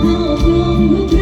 เธอพร้อมหั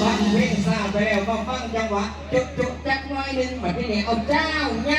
ฟังเพลงซาไปแล้วมาฟังจังหวะจุดจุดจักหน้อยหนึ่งแบบนี้เอาเจ้าเนี่ย